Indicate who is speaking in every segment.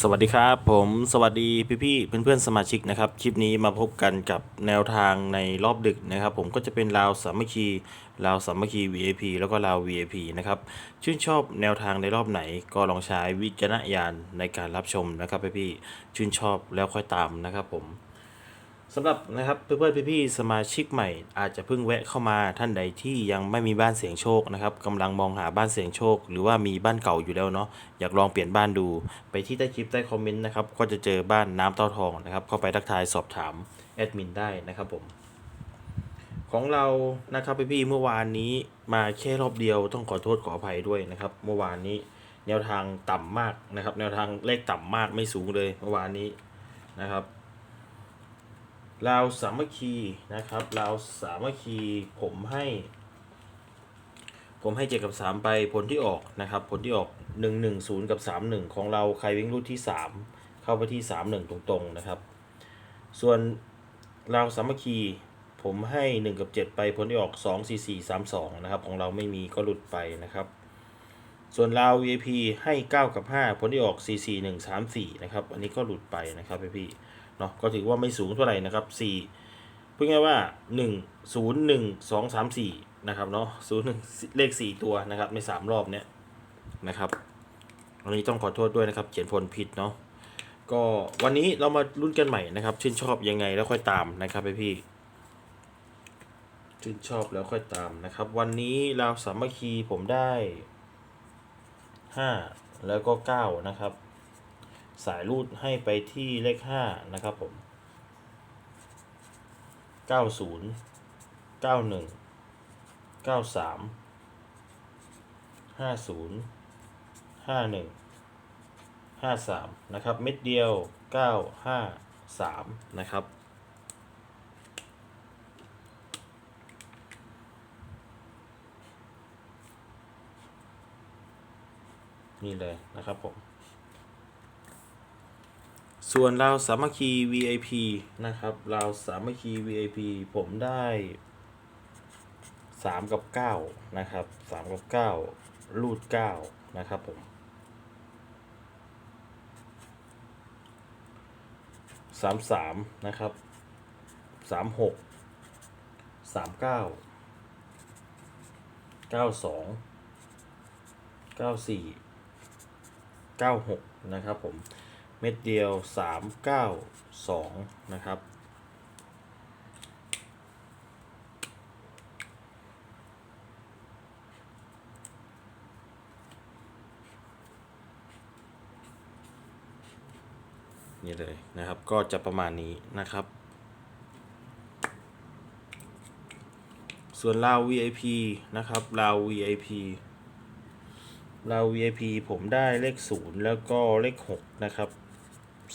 Speaker 1: สวัสดีครับ ผมสวัสดีพี่พี่เพื่อนเพื่อนสมาชิกนะครับ คลิปนี้มาพบกันกับแนวทางในรอบดึกนะครับ ผมก็จะเป็นราวสามัคคีราวสามัคคี VIP แล้วก็ราว VIP นะครับชื่นชอบแนวทางในรอบไหน ก็ลองใช้วิจารณญาณในการรับชมนะครับพี่พี่ชื่นชอบแล้วค่อยตามนะครับผม สำหรับนะครับเพื่อนๆพี่ๆสมาชิกใหม่ อาจจะเพิ่งแวะเข้ามาท่านใดที่ยังไม่มีบ้านเสียงโชคนะครับกำลังมองหาบ้านเสียงโชค หรือว่ามีบ้านเก่าอยู่แล้วเนาะอยากลองเปลี่ยนบ้านดู ไปที่ใต้คลิปใต้คอมเมนต์นะครับก็จะเจอบ้านน้ำเต้าทองนะครับเข้าไปทักทายสอบถามแอดมินได้นะครับผมของเรานะครับพี่ๆเมื่อวานนี้มาแค่รอบเดียวต้องขอโทษขออภัยด้วยนะครับ เมื่อวานนี้แนวทางต่ำมากนะครับ แนวทางเลขต่ำมากไม่สูงเลยเมื่อวานนี้นะครับ ลาวสามัคคีนะครับลาวสามัคคีผมให้ ผมให้เจ็ดกับสามไปผลที่ออกนะครับ ผลที่ออกหนึ่งหนึ่งศูนย์กับสามหนึ่งของเราใครวิ่งรูดที่สามเข้าไปที่สามหนึ่งตรงๆนะครับ ส่วนลาวสามัคคีผมให้หนึ่งกับเจ็ดไปผลที่ออกสองสี่สี่สามสองนะครับ ของเราไม่มีก็หลุดไปนะครับส่วนลาว VIP ให้เก้ากับห้าผลที่ออกสี่สี่หนึ่งสามสี่นะครับ อันนี้ก็หลุดไปนะครับพี่ เนาะก็ถือว่าไม่สูงเท่าไหร่นะครับสี่พูดง่ายว่าหนึ่งศูนย์หนึ่งสองสามสี่นะครับเนาะศูนย์หนึ่งเลขสี่ตัวนะครับในสามรอบเนี้ยนะครับวันนี้ต้องขอโทษด้วยนะครับ เขียนผลผิดเนาะก็วันนี้เรามาลุ้นกันใหม่นะครับชื่นชอบยังไงแล้วค่อยตามนะครับพี่ชื่นชอบแล้วค่อยตามนะครับ วันนี้เราวสามัคคีผมได้ห้าแล้วก็เก้านะครับ สายรูดให้ไปที่เลขห้านะครับผมเก้าศูนย์เก้าหนึ่งเก้าสามห้าศูนย์ห้าหนึ่งห้าสามนะครับ เม็ดเดียวเก้าห้าสามนะครับนี่เลยนะครับผม ส่วนเราสามัคคี VIP นะครับเราสามัคคี VIP ผมได้สามกับเก้านะครับสามกับเก้ารูดเก้านะครับผมสามสามนะครับสามหกสามเก้าเก้าสองเก้าสี่เก้าหกนะครับผม เม็ดเดียว 392 นะครับ นี่เลยนะครับ ก็จะประมาณนี้นะครับ ส่วนลาว VIP นะครับลาว VIP เรา VIP ผมได้เลขศูนย์แล้วก็เลขหกนะครับ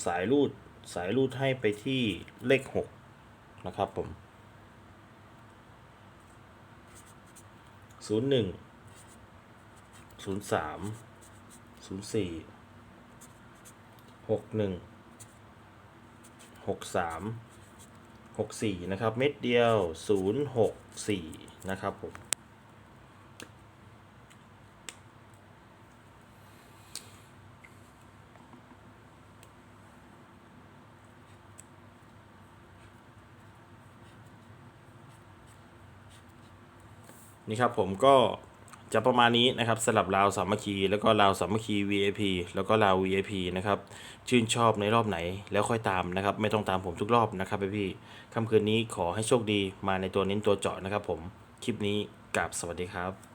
Speaker 1: สายรูดสายรูดให้ไปที่เลขหกนะครับผมศูนย์หนึ่งศูนย์สามศูนย์สี่หกหนึ่งหกสามหกสี่นะครับ เม็ดเดียวศูนย์หกสี่นะครับผม นี่ครับผมก็จะประมาณนี้นะครับสลับราวสามัคคี แล้วก็ราวสามัคคี VIP แล้วก็ราว VIP นะครับชื่นชอบในรอบไหนแล้วค่อยตามนะครับ ไม่ต้องตามผมทุกรอบนะครับพี่ค่ำคืนนี้ขอให้โชคดีมาในตัวเน้นตัวเจาะนะครับผม คลิปนี้กราบสวัสดีครับ